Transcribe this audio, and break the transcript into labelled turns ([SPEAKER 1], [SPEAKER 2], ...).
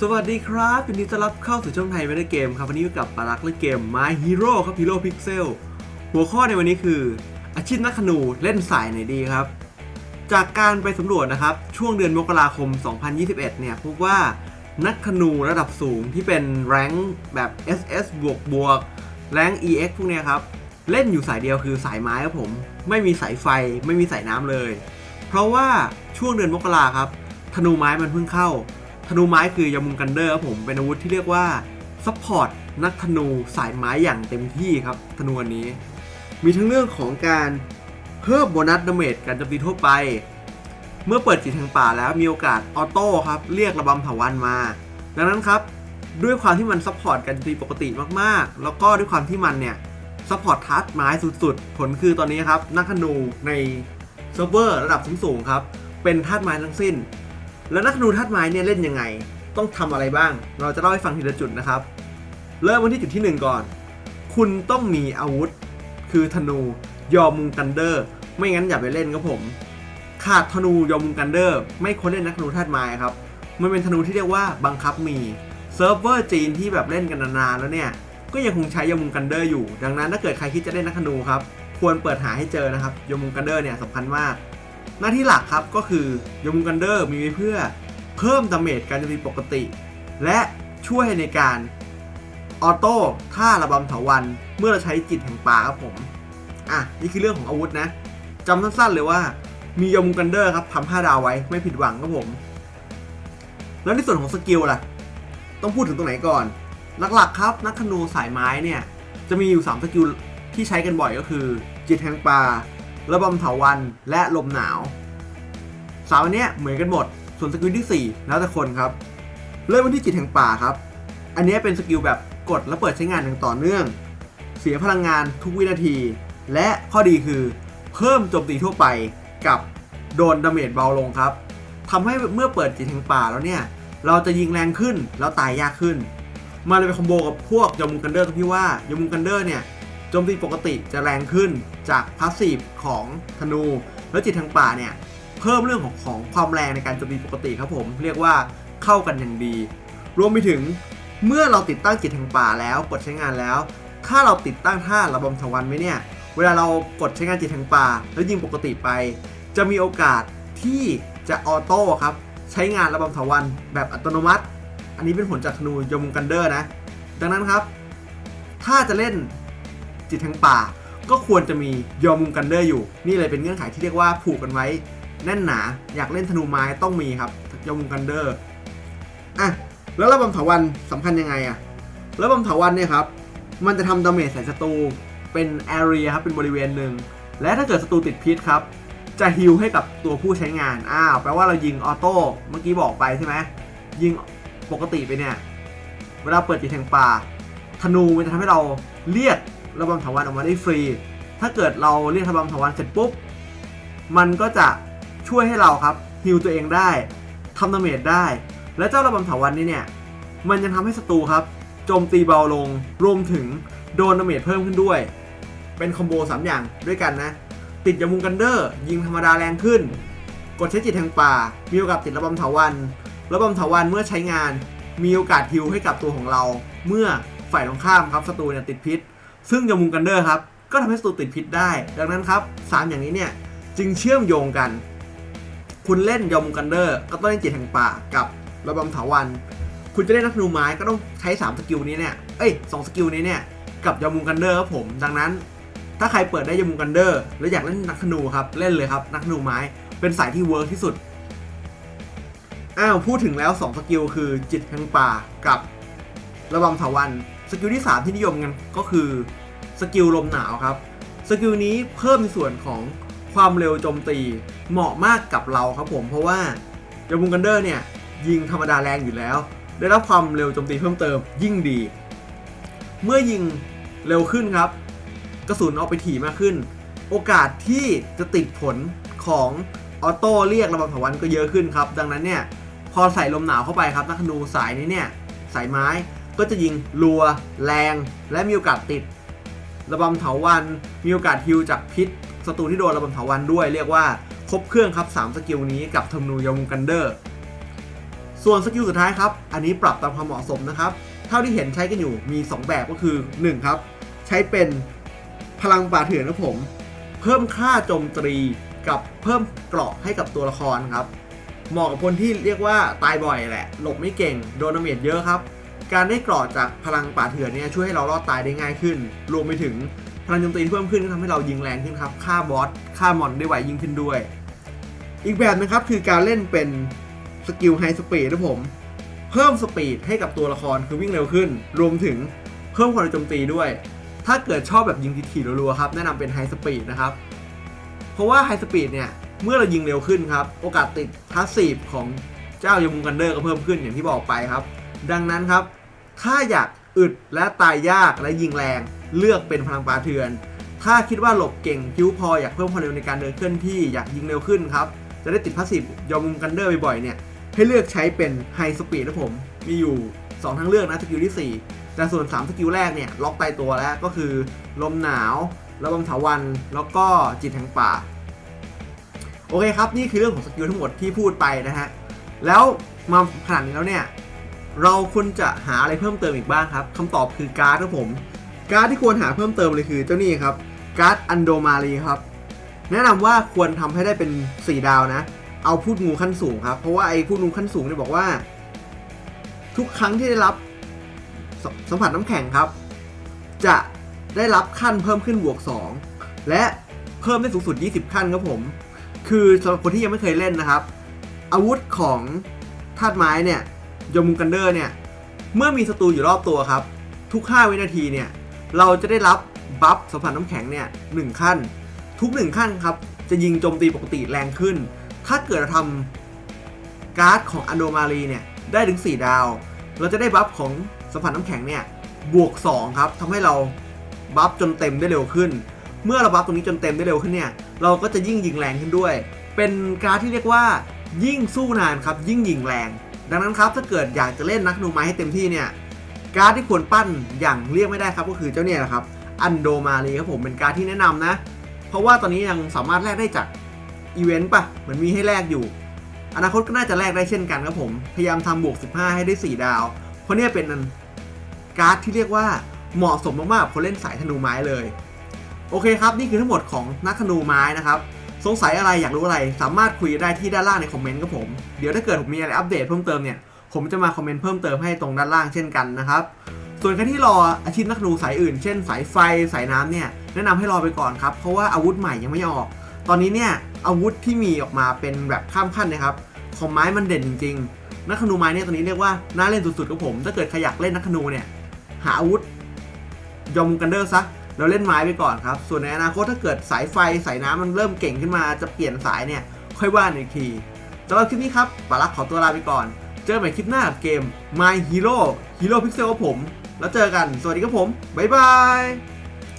[SPEAKER 1] สวัสดีครับยินดีต้อนรับเข้าสู่ช่องไทยไม่ได้เกมครับวันนี้อยู่กับปารักเล่นเกม My Hero ครับ Hero Pixel หัวข้อในวันนี้คือ อาชีพนักขนูเล่นสายไหนดีครับ จากการไปสำรวจนะครับ ช่วงเดือนมกราคม 2021 เนี่ยพบว่านักขนูระดับสูงที่เป็นแรงแบบ SS บวกบวกแรง EX พวกเนี้ยครับ เล่นอยู่สายเดียวคือสายไม้ครับผม ไม่มีสายไฟไม่มีสายน้ำเลย เพราะว่าช่วงเดือนมกราครับธนูไม้มันเพิ่งเข้า ธนูไม้คือยามุงกันเดอร์ครับผมเป็นอาวุธที่เรียกว่าซัพพอร์ตนักธนูสายไม้อย่างเต็มที่ครับธนูอันนี้ มีทั้งเรื่องของการเพิ่มโบนัสดาเมจการโจมตีทั่วไป เมื่อเปิดจิตแห่งป่าแล้วมีโอกาสออโต้ครับเรียกระบำถาวันมา ดังนั้นครับด้วยความที่มันซัพพอร์ตการโจมตีปกติมากๆ แล้วก็ด้วยความที่มันเนี่ยซัพพอร์ตทัชไม้สุดๆ ผลคือตอนนี้ครับนักธนูในเซิร์ฟเวอร์ระดับสูงๆครับเป็นธาตุไม้ทั้งสิ้น แล้วนักธนูธาตุไม้เนี่ยเล่นยังไง ต้องทำอะไรบ้าง เราจะเล่าให้ฟังทีละจุดนะครับ เริ่มวันที่จุดที่หนึ่งก่อน คุณต้องมีอาวุธ คือธนูยอมุงกันเดอร์ ไม่งั้นอย่าไปเล่นครับผม ขาดธนูยอมุงกันเดอร์ ไม่ควรเล่นนักธนูธาตุไม้ครับ มันเป็นธนูที่เรียกว่าบังคับมีเซิร์ฟเวอร์จีนที่แบบเล่นกันนานๆแล้วเนี่ย ก็ยังคงใช้ยอมุงกันเดอร์อยู่ ดังนั้นถ้าเกิดใครคิดจะเล่นนักธนูครับ ควรเปิดหาให้เจอนะครับยอมุงกันเดอร์เนี่ยสำคัญมาก หน้าที่หลักครับก็คือยมุงกันเดอร์มีไว้เพื่อเพิ่มดาเมจการโจมตีปกติ และช่วยในการออโต้ท่าระบำเถาวันเมื่อเราใช้จิตแห่งป่าครับผม อะ นี่คือเรื่องของอาวุธนะจำสั้นๆเลยว่ามียมุงกันเดอร์ครับทำ5ดาวไว้ไม่ผิดหวังครับผม แล้วในส่วนของสกิลล่ะ ต้องพูดถึงตรงไหนก่อน หลักๆครับ นักธนูสายไม้เนี่ย จะมีอยู่ 3 สกิลที่ใช้กันบ่อยก็คือ จิตแห่งป่า ระบำเถาวันและลมหนาวสามอันเนี้ยเหมือนกันหมด ส่วนสกิลที่ 4 แล้วแต่คนครับ เริ่มวันที่จิตแห่งป่าครับ อันนี้เป็นสกิลแบบกดและเปิดใช้งานอย่างต่อเนื่อง เสียพลังงานทุกวินาที และข้อดีคือ เพิ่มโจมตีทั่วไปกับโดนดาเมจเบาลงครับทำให้เมื่อเปิดจิตแห่งป่าแล้วเนี่ย เราจะยิงแรงขึ้นแล้วตายยากขึ้น มาเลยเป็นคอมโบกับพวกยามุงกันเดอร์ตรงที่ว่ายามุงกันเดอร์เนี่ย จมตีปกติจะแรงขึ้นจากพาสซีฟของธนู แล้วจิตทางป่าเนี่ยเพิ่มเรื่องของของความแรงในการโจมตีปกติครับผม เรียกว่าเข้ากันอย่างดี รวมไปถึงเมื่อเราติดตั้งจิตทางป่าแล้วกดใช้งานแล้ว ถ้าเราติดตั้งท่าระบำถวันไว้เนี่ย เวลาเรากดใช้งานจิตทางป่า แล้วยิงปกติไป จะมีโอกาสที่จะออโต้ครับใช้งานระบำถวันแบบอัตโนมัติ อันนี้เป็นผลจากธนูยมุกันเดอร์นะ ดังนั้นครับ ถ้าจะเล่น จิตแห่งป่า ก็ควรจะมียอมุงกันเดอร์อยู่ นี่เลยเป็นเงื่อนไขที่เรียกว่าผูกกันไว้แน่นหนา อยากเล่นธนูไม้ต้องมีครับยอมุงกันเดอร์อะแล้วระบำถาวันสำคัญยังไงอะระบำถาวันเนี่ยครับมันจะทำดาเมจใส่ศัตรูเป็นแอเรียครับเป็นบริเวณหนึ่งและถ้าเกิดศัตรูติดพิษครับจะฮิลให้กับตัวผู้ใช้งาน อ้าว แปลว่าเรายิงออโต้ เมื่อกี้บอกไปใช่ไหม ยิงปกติไปเนี่ย เวลาเปิดจิตแห่งป่า ธนูมันจะทำให้เราเรียก ระบำถาวันออกมาได้ฟรี ถ้าเกิดเราเรียกระบำถาวันเสร็จปุ๊บ มันก็จะช่วยให้เราครับฮิลตัวเองได้ทำดาเมจได้ และเจ้าระบำถาวันนี้เนี่ย มันยังทำให้ศัตรูครับโจมตีเบาลง รวมถึงโดนดาเมจเพิ่มขึ้นด้วย เป็นคอมโบสามอย่างด้วยกันนะ ติดยามุงกันเดอร์ ยิงธรรมดาแรงขึ้น กดใช้จิตแห่งป่า มีโอกาสติดระบำเถาวันระบำเถาวันเมื่อใช้งาน มีโอกาสฮิลให้กับตัวของเรา เมื่อฝ่ายตรงข้ามครับศัตรูเนี่ยติดพิษ ซึ่งยามุงกันเดอร์ครับ ก็ทำให้ศัตรูติดพิษได้ ดังนั้นครับสามอย่างนี้เนี่ย จึงเชื่อมโยงกัน คุณเล่นยามุงกันเดอร์ ก็ต้องเล่นจิตแห่งป่ากับระบำถาวันคุณจะเล่นนักธนูไม้ก็ต้องใช้ 3 สกิลนี้เนี่ย เอ้ยสสกิลนี้เนี่ย กับยามุงกันเดอร์ครับผม ดังนั้น ถ้าใครเปิดได้ยามุงกันเดอร์ แล้วอยากเล่นนักธนูครับ เล่นเลยครับ นักธนูไม้ เป็นสายที่เวิร์กที่สุด อ้าว พูดถึงแล้ว 2 สกิลคือจิตแห่งป่ากับระบำถาวัน กิลที่ 3 ที่นิยมกันก็คือสกิลลมหนาวครับ สกิลนี้เพิ่มในส่วนของความเร็วโจมตีเหมาะมากกับเราครับผม เพราะว่ายามุงกันเดอร์เนี่ย ยิงธรรมดาแรงอยู่แล้ว ได้รับความเร็วโจมตีเพิ่มเติมยิ่งดี เมื่อยิงเร็วขึ้นครับ กระสุนออกไปถี่มากขึ้น โอกาสที่จะติดผลของออโต้เรียกระบำถาวันก็เยอะขึ้นครับ ดังนั้นเนี่ยพอใส่ลมหนาวเข้าไปครับนักธนูสายนี้เนี่ยสายไม้ ก็จะยิงรัว แรง และมีโอกาสติด ระบำเถาวันมีโอกาสฮิวจากพิษศัตรูที่โดนระบำเถาวันด้วย เรียกว่าครบเครื่องครับ 3 สกิลนี้กับธนูยามุงกันเดอร์ ส่วนสกิลสุดท้ายครับ อันนี้ปรับตามความเหมาะสมนะครับ เท่าที่เห็นใช้กันอยู่มี 2 แบบก็คือ 1 ครับ ใช้เป็นพลังป่าเถื่อนครับผม เพิ่มค่าโจมตีกับเพิ่มเกราะให้กับตัวละครครับเหมาะกับคนที่เรียกว่าตายบ่อยแหละ หลบไม่เก่ง โดนดาเมจเยอะครับ การได้เกราะจากพลังป่าเถื่อนเนี่ยช่วยให้เรารอดตายได้ง่ายขึ้น รวมไปถึงพลังโจมตีที่เพิ่มขึ้นก็ทำให้เรายิงแรงขึ้นครับฆ่าบอสฆ่ามอนได้ไวยิ่งขึ้นด้วย อีกแบบนะครับคือการเล่นเป็นสกิลไฮสปีดนะผมเพิ่มสปีดให้กับตัวละครคือวิ่งเร็วขึ้น รวมถึงเพิ่มความโจมตีด้วย ถ้าเกิดชอบแบบยิงทีๆรัวๆครับแนะนำเป็นไฮสปีดนะครับ เพราะว่าไฮสปีดเนี่ยเมื่อเรายิงเร็วขึ้นครับ โอกาสติดพาสซีฟของเจ้ายมุงกันเดอร์ก็เพิ่มขึ้นอย่างที่บอกไปครับ ดังนั้นครับ ถ้าอยากอึดและตายยากและยิงแรง เลือกเป็นพลังปลาเถื่อน ถ้าคิดว่าหลบเก่งคิ้วพออยากเพิ่มความเร็วในการเดินเคลื่อนที่อยากยิงเร็วขึ้นครับ จะได้ติดพาสซีฟยอมมุมกันเดอร์บ่อยๆเนี่ยให้เลือกใช้เป็นไฮสปีดนะผม มีอยู่ 2ทางเลือกนะสกิลที่ 4 แต่ส่วน 3 สกิลแรกเนี่ยล็อกตายตัวแล้วก็คือ ลมหนาวระบำถาวัน แล้วก็จิตแห่งป่า โอเคครับ นี่คือเรื่องของสกิลทั้งหมดที่พูดไปนะฮะ แล้วมาขนาดนี้แล้วเนี่ย เราควรจะหาอะไรเพิ่มเติมอีกบ้างครับคำตอบคือการ์ดครับผม การ์ดที่ควรหาเพิ่มเติมเลยคือเจ้านี่ครับการ์ดอันโดมารีครับ แนะนำว่าควรทำให้ได้เป็น 4 ดาวนะ เอาพูดงูขั้นสูงครับ เพราะว่าไอ้พูดงูขั้นสูงเนี่ยบอกว่า ทุกครั้งที่ได้รับสสัมผัสน้ำแข็งครับ จะได้รับขั้นเพิ่มขึ้นบวก 2 และเพิ่มได้สูงสุด 20 ขั้นครับผม คือสำหรับคนที่ยังไม่เคยเล่นนะครับ อาวุธของธาตุไม้เนี่ย ยมุงกันเดอร์เนี่ย เมื่อมีศัตรูอยู่รอบตัวครับ ทุก 5 วินาทีเนี่ย เราจะได้รับบัฟสัมผัสน้ำแข็งเนี่ยหนึ่งขั้น ทุก 1 ขั้นครับ จะยิงโจมตีปกติแรงขึ้น ถ้าเกิดเราทำการ์ดของอันโดมารีเนี่ย ได้ถึง 4 ดาว เราจะได้บัฟของสัมผัสน้ำแข็งเนี่ย บวก 2 ครับทำให้เราบัฟจนเต็มได้เร็วขึ้น เมื่อเราบัฟตรงนี้จนเต็มได้เร็วขึ้นเนี่ย เราก็จะยิ่งยิงแรงขึ้นด้วย เป็นการ์ดที่เรียกว่ายิ่งสู้นานครับ ยิ่งยิงแรง ดังนั้นครับถ้าเกิดอยากจะเล่นนักนูไม้ให้เต็มที่เนี่ยการ์ดที่ควรปั้นอย่างเรียกไม่ได้ครับก็คือเจ้าเนี่ยแหละครับอันโดมารีครับผมเป็นการ์ดที่แนะนำนะ เพราะว่าตอนนี้ยังสามารถแลกได้จากอีเวนต์ปะเหมือนมีให้แลกอยู่ อนาคตก็น่าจะแลกได้เช่นกันครับผมพยายามทำบวก 15 ให้ได้ 4 ดาว เพราะเนี่ยเป็นการ์ดที่เรียกว่าเหมาะสมมากๆคนเล่นสายธนูไม้เลย โอเคครับนี่คือทั้งหมดของนักธนูไม้นะครับ สงสัยอะไรอยากรู้อะไร สามารถคุยได้ที่ด้านล่างในคอมเมนต์ครับผม เดี๋ยวถ้าเกิดผมมีอะไรอัปเดตเพิ่มเติมเนี่ย ผมจะมาคอมเมนต์เพิ่มเติมให้ตรงด้านล่างเช่นกันนะครับ ส่วนใครที่รออาชีพนักธนูสายอื่น เช่นสายไฟสายน้ำเนี่ยแนะนำให้รอไปก่อนครับ เพราะว่าอาวุธใหม่ยังไม่ออก ตอนนี้เนี่ยอาวุธที่มีออกมาเป็นแบบข้ามขั้นนะครับของไม้มันเด่นจริงๆ นักธนูไม้เนี่ยตอนนี้เรียกว่าน่าเล่นสุดๆครับผม ถ้าเกิดใครอยากเล่นนักธนูเนี่ยหาอาวุธยอมกันเดอร์ซะ เราเล่นไม้ไปก่อนครับ ส่วนในอนาคตถ้าเกิดสายไฟสายน้ำมันเริ่มเก่งขึ้นมาจะเปลี่ยนสายเนี่ย ค่อยว่าอีกทีสำหรับคลิปนี้ครับปารักขอตัวลาไปก่อน เจอกันใหม่คลิปหน้ากับเกม My Hero Hero Pixel ครับผม แล้วเจอกัน สวัสดีครับผม บ๊ายบาย